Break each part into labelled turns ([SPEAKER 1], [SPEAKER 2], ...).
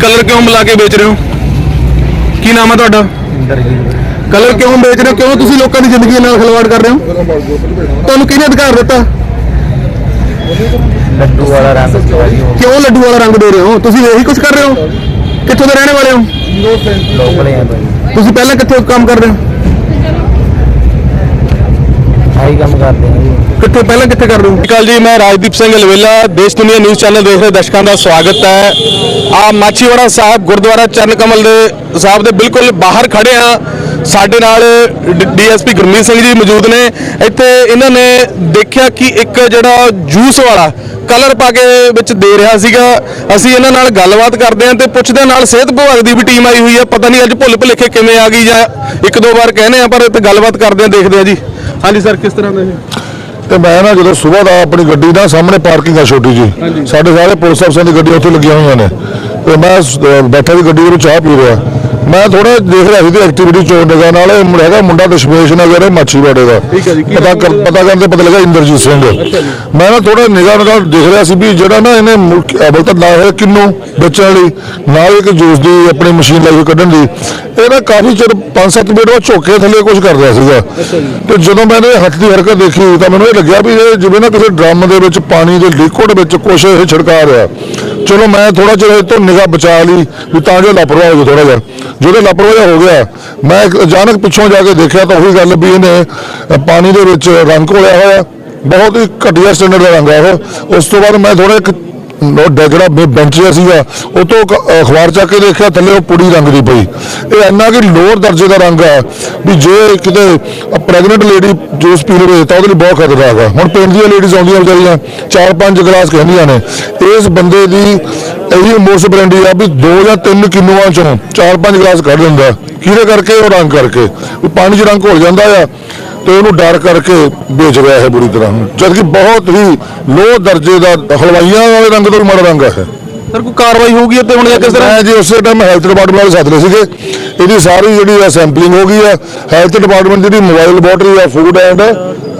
[SPEAKER 1] Colour ਕਿਉਂ ਮਿਲਾ ਕੇ ਵੇਚ ਰਹੇ ਹੋ? ਕੀ ਨਾਮ ਹੈ ਤੁਹਾਡਾ? ਕਲਰ ਕਿਉਂ ਵੇਚ ਰਹੇ ਹੋ? ਕਿਉਂ ਤੁਸੀਂ ਲੋਕਾਂ ਦੀ ਜ਼ਿੰਦਗੀ ਨਾਲ ਖਿਲਵਾੜ ਕਰ ਰਹੇ ਹੋ? ਤੁਹਾਨੂੰ ਕਿਹਨੇ ਅਧਿਕਾਰ ਦਿੱਤਾ?
[SPEAKER 2] ਲੱਡੂ ਵਾਲਾ ਰੰਗ ਹੋ
[SPEAKER 1] ਕਿਉਂ ਲੱਡੂ ਵਾਲਾ ਰੰਗ ਦੇ ਰਹੇ ਹੋ? ਤੁਸੀਂ ਇਹੀ ਕੁਝ ਕਰ ਰਹੇ ਹੋ? ਕਿੱਥੋਂ ਦੇ ਰਹਿਣੇ ਵਾਲੇ ਹੋ? ਤੁਸੀਂ ਪਹਿਲਾਂ ਕਿੱਥੇ ਕੰਮ ਕਰਦੇ ਹੋ?
[SPEAKER 2] ਆਹੀ ਕੰਮ ਕਰਦੇ ਜੀ।
[SPEAKER 1] ਕਿੱਥੇ, ਪਹਿਲਾਂ ਕਿੱਥੇ ਕਰ ਰਹੇ ਹੋ? ਕੱਲ ਜੀ, ਮੈਂ ਰਾਜਦੀਪ ਸਿੰਘ ਲਵੇਲਾ, ਦੇਸ਼ ਦੁਨੀਆ ਨਿਊਜ਼ ਚੈਨਲ ਦੇਖ ਰਹੇ ਦਰਸ਼ਕਾਂ ਦਾ ਸਵਾਗਤ ਹੈ। ਆ ਮਾਛੀਵਾੜਾ ਸਾਹਿਬ, ਗੁਰਦੁਆਰਾ ਚਰਨ ਕਮਲ ਦੇ ਸਾਹਿਬ ਦੇ ਬਿਲਕੁਲ ਬਾਹਰ ਖੜੇ ਆ। ਸਾਡੇ ਨਾਲ ਡੀਐਸਪੀ ਗੁਰਮੀਤ ਸਿੰਘ ਜੀ ਮੌਜੂਦ ਨੇ। ਇੱਥੇ ਇਹਨਾਂ ਨੇ ਦੇਖਿਆ ਕਿ ਇੱਕ ਜਿਹੜਾ ਜੂਸ ਵਾਲਾ ਕਲਰ ਪਾ ਕੇ ਵਿੱਚ ਦੇ ਰਿਹਾ ਸੀਗਾ। ਅਸੀਂ ਇਹਨਾਂ ਨਾਲ ਗੱਲਬਾਤ ਕਰਦੇ ਹਾਂ ਤੇ ਪੁੱਛਦੇ ਹਾਂ, ਨਾਲ ਸਿਹਤ ਵਿਭਾਗ ਦੀ ਵੀ ਟੀਮ ਆਈ ਹੋਈ ਹੈ ਪਤਾ ਨਹੀਂ ਅੱਜ ਭੁੱਲ ਭੁਲੇਖੇ ਕਿਵੇਂ ਆ ਗਈ ਜਾਂ ਇੱਕ ਦੋ ਵਾਰ ਕਹਿੰਦੇ ਆ, ਪਰ ਇੱਥੇ ਗੱਲਬਾਤ ਕਰਦੇ ਹਾਂ, ਦੇਖਦੇ ਹਾਂ ਜੀ। ਹਾਂਜੀ, ਸਰ, ਕਿਸ ਤਰ੍ਹਾਂ ਦਾ ਇਹ?
[SPEAKER 3] ਤੇ ਮੈਂ ਨਾ ਜਦੋਂ ਸਵੇਰ ਦਾ ਆਪਣੀ ਗੱਡੀ ਦਾ ਸਾਹਮਣੇ ਪਾਰਕਿੰਗ ਆ ਛੋਟੀ ਜੀ ਸਾਡੇ ਸਾਰੇ ਪੁਲਿਸ ਅਫਸਰਾਂ ਦੀ ਗੱਡੀ ਉੱਥੇ ਲੱਗੀਆਂ ਹੋਈਆਂ ਨੇ। ਤੇ ਮੈਂ ਬੈਠਾ ਦੀ ਗੱਡੀ ਵਿੱਚ ਚਾਹ ਪੀ ਰਿਹਾ। ਮੈਂ ਥੋੜਾ ਦੇਖ ਰਿਹਾ ਸੀ ਤੇ ਐਕਟੀਵਿਟੀ ਚੋਣ ਨਿਗਾਹ ਨਾਲ ਇਹ ਮੁੰਡਾ ਹੈਗਾ ਮੁੰਡਾ ਦਸ਼ਮੇਸ਼ ਨਗਰ ਹੈ ਮਾਛੀਵਾੜੇ ਦਾ।
[SPEAKER 1] ਠੀਕ ਹੈ ਜੀ,
[SPEAKER 3] ਪਤਾ ਕਰ ਪਤਾ ਕਰਨ ਤੇ ਪਤਾ ਲੱਗਾ ਇੰਦਰਜੀਤ ਸਿੰਘ। ਮੈਂ ਨਾ ਥੋੜਾ ਨਿਗਾਹ ਨਾਲ ਦੇਖ ਰਿਹਾ ਸੀ ਵੀ ਜਿਹੜਾ ਨਾ ਇਹਨੇ ਅਵਲ ਤਾਂ ਲਾਇਆ ਹੋਇਆ ਕਿੰਨੂ? ਵੇਚਣ ਵਾਲੀ ਨਾਲ ਇੱਕ ਜੂਸ ਦੀ ਆਪਣੀ ਮਸ਼ੀਨ ਲਾਈ ਕੱਢਣ ਦੀ। ਇਹ ਨਾ ਕਾਫੀ ਚਿਰ 5-7 ਮਿੰਟ ਬਾਅਦ ਝੋਕੇ ਥੱਲੇ ਕੁਝ ਕਰ ਰਿਹਾ ਸੀਗਾ। ਤੇ ਜਦੋਂ ਮੈਂ ਇਹਦੇ ਹੱਥ ਦੀ ਹਰਕਤ ਦੇਖੀ ਤਾਂ ਮੈਨੂੰ ਇਹ ਲੱਗਿਆ ਵੀ ਇਹ ਜਿਵੇਂ ਨਾ ਕਿਸੇ ਡਰਮ ਦੇ ਵਿੱਚ ਪਾਣੀ ਦੇ ਲਿਕੁਇਡ ਵਿੱਚ ਕੁਝ ਇਹ ਛਿੜਕਾ ਰਿਹਾ। ਚਲੋ ਮੈਂ ਥੋੜਾ ਜਿਹਾ ਇਹ ਤੋਂ ਨਿਗਾਹ ਬਚਾ ਲਈ, ਵੀ ਤਾਂ ਜੋ ਲਾਪਰਵਾਹ ਹੋ ਜਾਏ ਥੋੜਾ ਜਿਹਾ। ਜਦੋਂ ਲਾਪਰਵਾਹ ਹੋ ਗਿਆ, ਮੈਂ ਇੱਕ ਅਚਾਨਕ ਪਿੱਛੋਂ ਜਾ ਕੇ ਦੇਖਿਆ ਤਾਂ ਉਹੀ ਗੱਲ ਵੀ ਇਹਨੇ ਪਾਣੀ ਦੇ ਵਿੱਚ ਰੰਗ ਘੋਲਿਆ ਹੋਇਆ, ਬਹੁਤ ਹੀ ਘਟੀਆ ਸਟੈਂਡਰਡ ਦਾ ਰੰਗ ਆ ਉਹ। ਉਸ ਤੋਂ ਬਾਅਦ ਮੈਂ ਥੋੜਾ ਇੱਕ ਜਿਹੜਾ ਬੈਂਚ ਜਿਹਾ ਸੀਗਾ, ਉਹ ਤੋਂ ਅਖਬਾਰ ਚੱਕ ਕੇ ਦੇਖਿਆ, ਥੱਲੇ ਉਹ ਪੁੜੀ ਰੰਗ ਦੀ ਪਈ। ਇਹ ਇੰਨਾ ਕਿ ਲੋਅਰ ਦਰਜੇ ਦਾ ਰੰਗ ਆ ਵੀ ਜੇ ਕਿਤੇ ਪ੍ਰੈਗਨੈਂਟ ਲੇਡੀ ਜੂਸ ਪੀ ਲਵੇ, ਤਾਂ ਉਹਦੇ ਲਈ ਬਹੁਤ ਖਤਰਨਾਕ ਆ। ਹੁਣ ਪਿੰਡ ਦੀਆਂ ਲੇਡੀਜ਼ ਆਉਂਦੀਆਂ ਵਿਚਾਰੀਆਂ, ਚਾਰ ਪੰਜ ਗਲਾਸ ਕਹਿੰਦੀਆਂ ਨੇ। ਇਸ ਬੰਦੇ ਦੀ ਇਹੀ ਮੋਸ ਬ੍ਰੈਂਡੀ ਆ ਵੀ ਦੋ ਜਾਂ ਤਿੰਨ ਕਿਲੋਆਂ ਚੋਂ ਚਾਰ ਪੰਜ ਗਲਾਸ ਕੱਢ ਦਿੰਦਾ। ਕਿਹਦੇ ਕਰਕੇ? ਉਹ ਰੰਗ ਕਰਕੇ। ਵੀ ਪਾਣੀ 'ਚ ਰੰਗ ਘੁਲ ਜਾਂਦਾ ਆ। ਤੇ ਉਹਨੂੰ ਡਰ ਕਰਕੇ ਵੇਚ ਰਿਹਾ ਹੈ ਬੁਰੀ ਤਰ੍ਹਾਂ ਜਦ ਕਿ ਬਹੁਤ ਹੀ ਲੋ ਦਰਜੇ ਦਾ ਹਲਵਾਈਆਂ ਵਾਲੇ ਰੰਗ ਤੋਂ ਵੀ ਮਾੜਾ ਰੰਗ ਹੈ
[SPEAKER 1] ਸਰ ਕੋਈ ਕਾਰਵਾਈ ਹੋਊਗੀ ਇੱਥੇ ਹੁਣ ਜਾਂ ਕਿਸ ਤਰ੍ਹਾਂ?
[SPEAKER 3] ਮੈਂ ਜੀ ਉਸੇ ਟਾਈਮ ਹੈਲਥ ਡਿਪਾਰਟਮੈਂਟ ਵਾਲੇ ਸੱਦ ਲਏ ਸੀਗੇ। ਇਹਦੀ ਸਾਰੀ ਜਿਹੜੀ ਸੈਂਪਲਿੰਗ ਹੋ ਗਈ ਆ। ਹੈਲਥ ਡਿਪਾਰਟਮੈਂਟ ਜਿਹੜੀ ਮੋਬਾਈਲ ਲੈਬੋਰਟਰੀ ਆ ਫੂਡ ਐਂਡ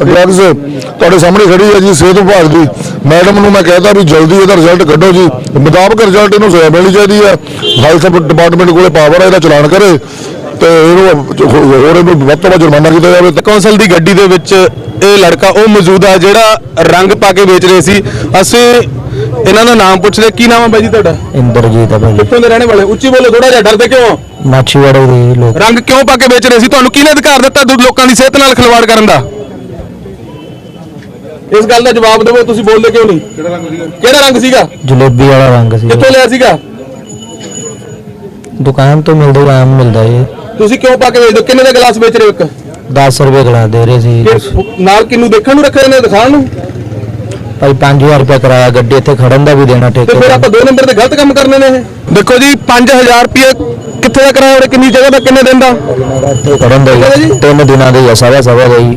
[SPEAKER 3] ਡਰੱਗਸ ਤੁਹਾਡੇ ਸਾਹਮਣੇ ਖੜੀ ਹੈ ਜੀ ਸਿਹਤ ਵਿਭਾਗ ਦੀ। ਮੈਡਮ ਨੂੰ ਮੈਂ ਕਹਿਤਾ ਵੀ ਜਲਦੀ ਇਹਦਾ ਰਿਜ਼ਲਟ ਕੱਢੋ ਜੀ। ਮੁਤਾਬਕ ਰਿਜ਼ਲਟ ਇਹਨੂੰ ਸਜ਼ਾ ਮਿਲਣੀ ਚਾਹੀਦੀ ਆ। ਹੈਲਥ ਡਿਪਾਰਟਮੈਂਟ ਕੋਲੇ ਪਾਵਰ ਹੈ ਇਹਦਾ ਚਲਾਨ ਕਰੇ। ਤੇ ਇਹਨੂੰ ਹੋਰ ਇਹਨੂੰ ਵੱਧ ਤੋਂ ਵੱਧ ਜੁਰਮਾਨਾ ਕੀਤਾ ਜਾਵੇ।
[SPEAKER 1] ਕੌਂਸਲ ਦੀ ਗੱਡੀ ਦੇ ਵਿੱਚ ਇਹ ਲੜਕਾ ਉਹ ਮੌਜੂਦ ਆ ਜਿਹੜਾ ਰੰਗ ਪਾ ਕੇ ਵੇਚ ਰਹੇ ਸੀ। ਅਸੀਂ ਇਹਨਾਂ ਦਾ ਨਾਮ ਪੁੱਛਦੇ ਕੀ ਨਾਮ ਹੈ ਬਾਈ ਜੀ ਤੁਹਾਡਾ?
[SPEAKER 2] ਇੰਦਰਜੀਤ ਆ ਭਾਈ
[SPEAKER 1] ਕਿੱਥੋਂ ਦੇ ਰਹਿਣੇ ਵਾਲੇ? ਉੱਚੀ ਬੋਲੋ ਥੋੜਾ ਜਿਹਾ ਡਰਦੇ ਕਿਉਂ? ਹੋ?
[SPEAKER 2] ਮਾਛੀਵਾੜੇ ਦੇ ਲੋਕ।
[SPEAKER 1] ਰੰਗ ਕਿਉਂ ਪਾ ਕੇ ਵੇਚ ਰਹੇ ਸੀ? ਤੁਹਾਨੂੰ ਕਿਹਨੇ ਅਧਿਕਾਰ ਦਿੱਤਾ ਦੂ- ਲੋਕਾਂ ਦੀ ਸਿਹਤ ਨਾਲ ਖਿਲਵਾੜ ਕਰਨ ਦਾ? ਇਸ ਗੱਲ ਦਾ ਜਵਾਬ ਦਿਓ ਤੁਸੀਂ ਬੋਲਦੇ ਕਿਉਂ ਨਹੀਂ? ਕਿਹੜਾ ਰੰਗ ਸੀਗਾ? ਕਿਹੜਾ ਰੰਗ ਸੀਗਾ?
[SPEAKER 2] ਜਲੇਬੀ ਵਾਲਾ ਰੰਗ ਸੀ
[SPEAKER 1] ਕਿੱਥੋਂ ਲਿਆ ਸੀਗਾ?
[SPEAKER 2] ਦੁਕਾਨ ਤੋਂ ਮਿਲਦਾ ਆਮ ਮਿਲਦਾ ਇਹ
[SPEAKER 1] ਤੁਸੀਂ ਕਿਉਂ ਪਾ ਕੇ ਵੇਚਦੇ ਹੋ? ਕਿੰਨੇ ਦਾ ਗਲਾਸ ਵੇਚ ਰਹੇ ਹੋ ਇੱਕ?
[SPEAKER 2] 10 ਰੁਪਏ ਗਲਾ ਦੇ ਰਹੇ ਸੀ।
[SPEAKER 1] ਕਿ ਨਾਲ ਕਿੰਨੂੰ ਦੇਖਣ ਨੂੰ ਰੱਖੇ ਨੇ ਦਿਖਾਣ ਨੂੰ?
[SPEAKER 2] ਭਾਈ 5000 ਰੁਪਏ ਕਰਾਇਆ ਗੱਡੀ ਇੱਥੇ ਖੜਨ ਦਾ ਵੀ ਦੇਣਾ
[SPEAKER 1] ਤੇ
[SPEAKER 2] ਠੇਕੇ
[SPEAKER 1] ਫਿਰ ਆਪਾਂ ਦੋ ਨੰਬਰ ਤੇ ਗਲਤ ਕੰਮ ਕਰਨੇ ਨੇ ਇਹ। ਦੇਖੋ ਜੀ 5000 ਰੁਪਏ ਕਿੱਥੇ ਦਾ ਕਰਾਇਆ ਉਹਨੇ ਕਿੰਨੀ ਜਗ੍ਹਾ ਦਾ ਕਿੰਨੇ ਦਿਨ ਦਾ?
[SPEAKER 2] ਖੜਨ ਤਿੰਨ ਦਿਨਾਂ ਦੇ ਹੀ ਆ ਸਵਾ ਸਵਾ ਦਾ ਹੀ।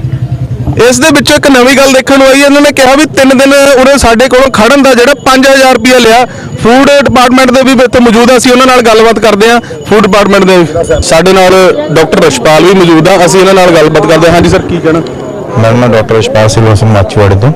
[SPEAKER 1] ਇਸ ਦੇ ਵਿੱਚੋਂ ਇੱਕ ਨਵੀਂ ਗੱਲ ਦੇਖਣ ਨੂੰ ਆਈ ਹੈ। ਇਹਨਾਂ ਨੇ ਕਿਹਾ ਵੀ 3 ਦਿਨ ਉਹਨੇ ਸਾਡੇ ਕੋਲੋਂ ਖੜਨ ਦਾ ਜਿਹੜਾ 5000 ਰੁਪਏ ਲਿਆ ਫੂਡ ਡਿਪਾਰਟਮੈਂਟ ਦੇ ਵੀ ਇੱਥੇ ਮੌਜੂਦ ਆ ਅਸੀਂ ਉਹਨਾਂ ਨਾਲ ਗੱਲਬਾਤ ਕਰਦੇ ਹਾਂ। ਫੂਡ ਡਿਪਾਰਟਮੈਂਟ ਦੇ ਸਾਡੇ ਨਾਲ ਡਾਕਟਰ ਰਸ਼ਪਾਲ ਵੀ ਮੌਜੂਦ ਆ ਅਸੀਂ ਇਹਨਾਂ ਨਾਲ ਗੱਲਬਾਤ ਕਰਦੇ ਹਾਂ। ਹਾਂਜੀ ਸਰ ਕੀ ਕਹਿਣਾ?
[SPEAKER 4] ਮੇਰਾ ਨਾਮ ਡਾਕਟਰ ਇਸ਼ਪਾਲ ਸਿੰਘ ਸਿੰਘ ਮਾਚੀਵਾੜੇ ਤੋਂ।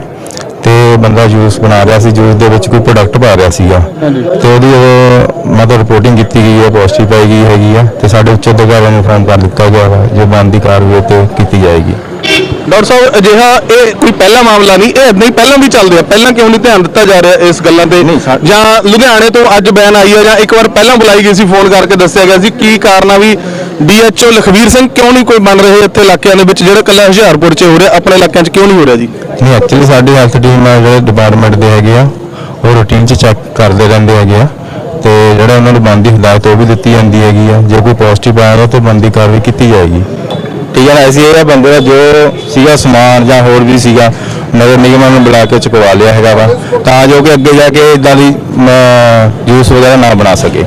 [SPEAKER 4] ਤੇ ਬੰਦਾ ਜੂਸ ਬਣਾ ਰਿਹਾ ਸੀ ਜੂਸ ਦੇ ਵਿੱਚ ਕੋਈ ਪ੍ਰੋਡਕਟ ਪਾ ਰਿਹਾ ਸੀਗਾ। ਤੇ ਉਹਦੀ ਉਹ ਮਤਲਬ ਰਿਪੋਰਟਿੰਗ ਕੀਤੀ ਗਈ ਹੈ ਪੋਜ਼ਿਟਿਵ ਪਾਈ ਗਈ ਹੈਗੀ ਆ। ਤੇ ਸਾਡੇ ਉੱਚ ਅਧਿਕਾਰੀਆਂ ਨੂੰ ਫੋਨ ਕਰ ਦਿੱਤਾ ਗਿਆ ਵਾ ਜੋ ਬਣਦੀ ਕਾਰਵਾਈ ਤੇ ਕੀਤੀ ਜਾਏਗੀ।
[SPEAKER 1] ਡਾਕਟਰ ਸਾਹਿਬ ਅਜਿਹਾ ਇਹ ਕੋਈ ਪਹਿਲਾ ਮਾਮਲਾ ਨਹੀਂ ਇਹ ਇਦਾਂ ਹੀ ਪਹਿਲਾਂ ਵੀ ਚੱਲ ਰਿਹਾ ਪਹਿਲਾਂ ਕਿਉਂ ਨਹੀਂ ਧਿਆਨ ਦਿੱਤਾ ਜਾ ਰਿਹਾ ਇਸ ਗੱਲਾਂ ਤੇ? ਜਾਂ ਲੁਧਿਆਣੇ ਤੋਂ ਅੱਜ ਬੈਨ ਆਈ ਹੈ ਜਾਂ ਇੱਕ ਵਾਰ ਪਹਿਲਾਂ ਬੁਲਾਈ ਗਈ ਸੀ ਫੋਨ ਕਰਕੇ ਦੱਸਿਆ ਗਿਆ ਸੀ ਕੀ ਕਾਰਨ ਆ ਵੀ ਡੀਐਚਓ ਲਖਵੀਰ ਸਿੰਘ ਕਿਉਂ ਨਹੀਂ ਕੋਈ ਬਣ ਰਹੇ ਇੱਥੇ ਇਲਾਕਿਆਂ ਦੇ ਵਿੱਚ ਜਿਹੜਾ ਕੱਲਾ ਹੁਸ਼ਿਆਰਪੁਰ 'ਚ ਹੋ ਰਿਹਾ ਆਪਣੇ ਇਲਾਕਿਆਂ 'ਚ ਕਿਉਂ ਨਹੀਂ ਹੋ ਰਿਹਾ ਜੀ?
[SPEAKER 4] ਨਹੀਂ ਐਕਚੁਅਲੀ ਸਾਡੀ ਹੈਲਥ ਟੀਮ ਆ ਜਿਹੜੇ ਡਿਪਾਰਟਮੈਂਟ ਦੇ ਹੈਗੇ ਆ ਉਹ ਰੂਟੀਨ 'ਚ ਚੈੱਕ ਕਰਦੇ ਰਹਿੰਦੇ ਹੈਗੇ ਆ ਤੇ ਜਿਹੜਾ ਉਹਨਾਂ ਨੂੰ ਬਣਦੀ ਹਦਾਇਤ ਉਹ ਵੀ ਦਿੱਤੀ ਜਾਂਦੀ ਹੈਗੀ ਆ ਜੇ ਕੋਈ ਪੋਜ਼ਿਟਿਵ ਆਇਆ ਤਾਂ ਬਣਦੀ ਕਾਰਵਾਈ ਕੀਤੀ ਜਾਏਗੀ। ਠੀਕ ਹੈ ਨਾ ਅਸੀਂ ਇਹ ਬੰਦੇ ਦਾ ਜੋ ਸੀਗਾ ਸਮਾਨ ਜਾਂ ਹੋਰ ਵੀ ਸੀਗਾ ਨਗਰ ਨਿਗਮਾਂ ਨੂੰ ਬੁਲਾ ਕੇ ਚੁਕਵਾ ਲਿਆ ਹੈਗਾ ਵਾ। ਤਾਂ ਜੋ ਕਿ ਅੱਗੇ ਜਾ ਕੇ ਇਦਾਂ ਦੀ ਜੂਸ ਵਗੈਰਾ ਨਾ ਬਣਾ ਸਕੇ।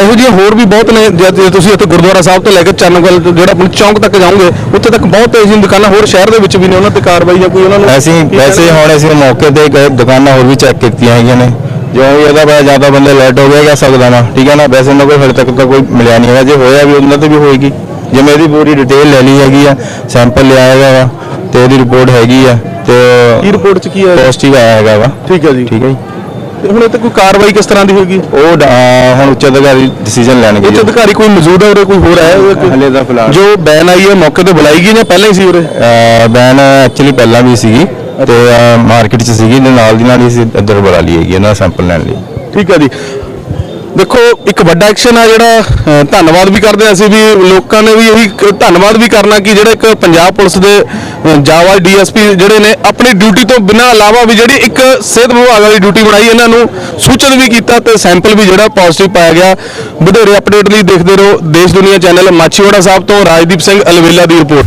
[SPEAKER 1] ਇਹੋ ਜਿਹੀਆਂ ਹੋਰ ਵੀ ਬਹੁਤ ਨੇ ਜੇ ਜੇ ਤੁਸੀਂ ਇੱਥੇ ਗੁਰਦੁਆਰਾ ਸਾਹਿਬ ਤੋਂ ਲੈ ਕੇ ਚੰਨਗਲ ਤੋਂ ਜਿਹੜਾ ਆਪਣੇ ਚੌਂਕ ਤੱਕ ਜਾਓਗੇ ਉੱਥੇ ਤੱਕ ਬਹੁਤ ਤੇਜ਼ੀ ਦੁਕਾਨਾਂ ਹੋਰ ਸ਼ਹਿਰ ਦੇ ਵਿੱਚ ਵੀ ਨੇ ਉਹਨਾਂ ਤੇ ਕਾਰਵਾਈ ਜਾਂ ਕੋਈ ਉਹਨਾਂ ਨੂੰ
[SPEAKER 4] ਅਸੀਂ ਵੈਸੇ? ਹੁਣ ਅਸੀਂ ਮੌਕੇ ਤੇ ਗਏ ਦੁਕਾਨਾਂ ਹੋਰ ਵੀ ਚੈੱਕ ਕੀਤੀਆਂ ਹੈਗੀਆਂ ਨੇ। ਜੋ ਵੀ ਇਹਦਾ ਬਾਅਦ ਜ਼ਿਆਦਾ ਬੰਦੇ ਲੈਟ ਹੋ ਗਏ ਕਹਿ ਸਕਦਾ ਨਾ ਠੀਕ ਹੈ ਨਾ ਵੈਸੇ ਉਹਨਾਂ ਕੋਈ ਹਲੇ ਤੱਕ ਤਾਂ ਕੋਈ ਮਿਲਿਆ ਨਹੀਂ ਹੈਗਾ ਜੇ ਹੋਇਆ ਵੀ ਉਹਨਾਂ ਤੇ ਵੀ ਹੋਏਗੀ। ਜਿਵੇਂ ਇਹਦੀ ਪੂਰੀ ਡਿਟੇਲ ਲੈ ਲਈ ਹੈਗੀ ਆ ਸੈਂਪਲ ਲਿਆ ਹੈਗਾ ਵਾ ਤੇ ਇਹਦੀ ਰਿਪੋਰਟ ਹੈਗੀ ਆ ਤੇ
[SPEAKER 1] ਕੀ ਰਿਪੋਰਟ 'ਚ ਕੀ ਹੈ
[SPEAKER 4] ਪੋਜ਼ਿਟਿਵ ਆਇਆ ਹੈਗਾ ਵਾ।
[SPEAKER 1] ਠੀਕ ਹੈ ਜੀ।
[SPEAKER 4] ਠੀਕ ਹੈ ਜੀ।
[SPEAKER 1] ਤੇ ਹੁਣ ਇਹ ਤੇ ਕੋਈ ਕਾਰਵਾਈ ਕਿਸ ਤਰ੍ਹਾਂ ਦੀ ਹੋਏਗੀ?
[SPEAKER 4] ਉਹ ਡ- ਅਹ ਹੁਣ ਉੱਚ ਅਧਿਕਾਰੀ ਡਿਸੀਜਨ ਲੈਣਗੇ
[SPEAKER 1] ਉੱਚ ਅਧਿਕਾਰੀ ਕੋਈ ਮੌਜੂਦ ਹੈ ਉਰੇ ਕੋਈ ਹੋਰ ਆਇਆ ਹੋਇਆ ਕੋਈ?
[SPEAKER 4] ਹਲੇ ਤਾਂ ਫਿਲਹਾਲ।
[SPEAKER 1] ਜੋ ਬੈਨ ਆਈ ਹੈ ਮੌਕੇ ਤੇ ਬੁਲਾਈ ਗਈ ਜਾਂ ਪਹਿਲਾਂ ਹੀ ਸੀ ਉਰੇ?
[SPEAKER 4] ਬੈਨ ਐਕਚੁਅਲੀ ਪਹਿਲਾਂ ਵੀ ਸੀਗੀ ਤੇ ਮਾਰਕੀਟ 'ਚ ਸੀਗੀ ਤੇ ਨਾਲ ਦੀ ਨਾਲ ਹੀ ਅਸੀਂ ਇੱਧਰ ਬੁਲਾ ਲਈ ਹੈਗੀ ਇਹਨਾਂ ਸੈਂਪਲ ਲੈਣ ਲਈ।
[SPEAKER 1] ਠੀਕ ਹੈ ਜੀ। ਦੇਖੋ ਇੱਕ ਵੱਡਾ ਐਕਸ਼ਨ ਆ ਜਿਹੜਾ ਧੰਨਵਾਦ ਵੀ ਕਰਦੇ ਹਾਂ ਅਸੀਂ ਵੀ ਲੋਕਾਂ ਨੇ ਵੀ ਇਹੀ ਧੰਨਵਾਦ ਵੀ ਕਰਨਾ ਕਿ ਜਿਹੜਾ ਇੱਕ ਪੰਜਾਬ ਪੁਲਿਸ ਦੇ ਅ, ਜਾਵਾ ਡੀਐਸਪੀ ਜਿਹੜੇ ਨੇ ਆਪਣੀ ਡਿਊਟੀ ਤੋਂ ਬਿਨਾਂ ਇਲਾਵਾ ਵੀ ਜਿਹੜੀ ਇੱਕ ਸਿਹਤ ਵਿਭਾਗ ਵਾਲੀ ਡਿਊਟੀ ਬਣਾਈ ਇਹਨਾਂ ਨੂੰ ਸੂਚਿਤ ਵੀ ਕੀਤਾ ਤੇ ਸੈਂਪਲ ਵੀ ਜਿਹੜਾ ਪੋਜ਼ਿਟਿਵ ਪਾਇਆ ਗਿਆ। ਵਧੇਰੇ ਅਪਡੇਟ ਲਈ ਦੇਖਦੇ ਰਹੋ ਦੇਸ਼ ਦੁਨੀਆ ਚੈਨਲ ਮਾਛੀਵਾੜਾ ਸਾਹਿਬ ਤੋਂ ਰਾਜਦੀਪ ਸਿੰਘ ਅਲਵੇਲਾ ਦੀ ਰਿਪੋਰਟ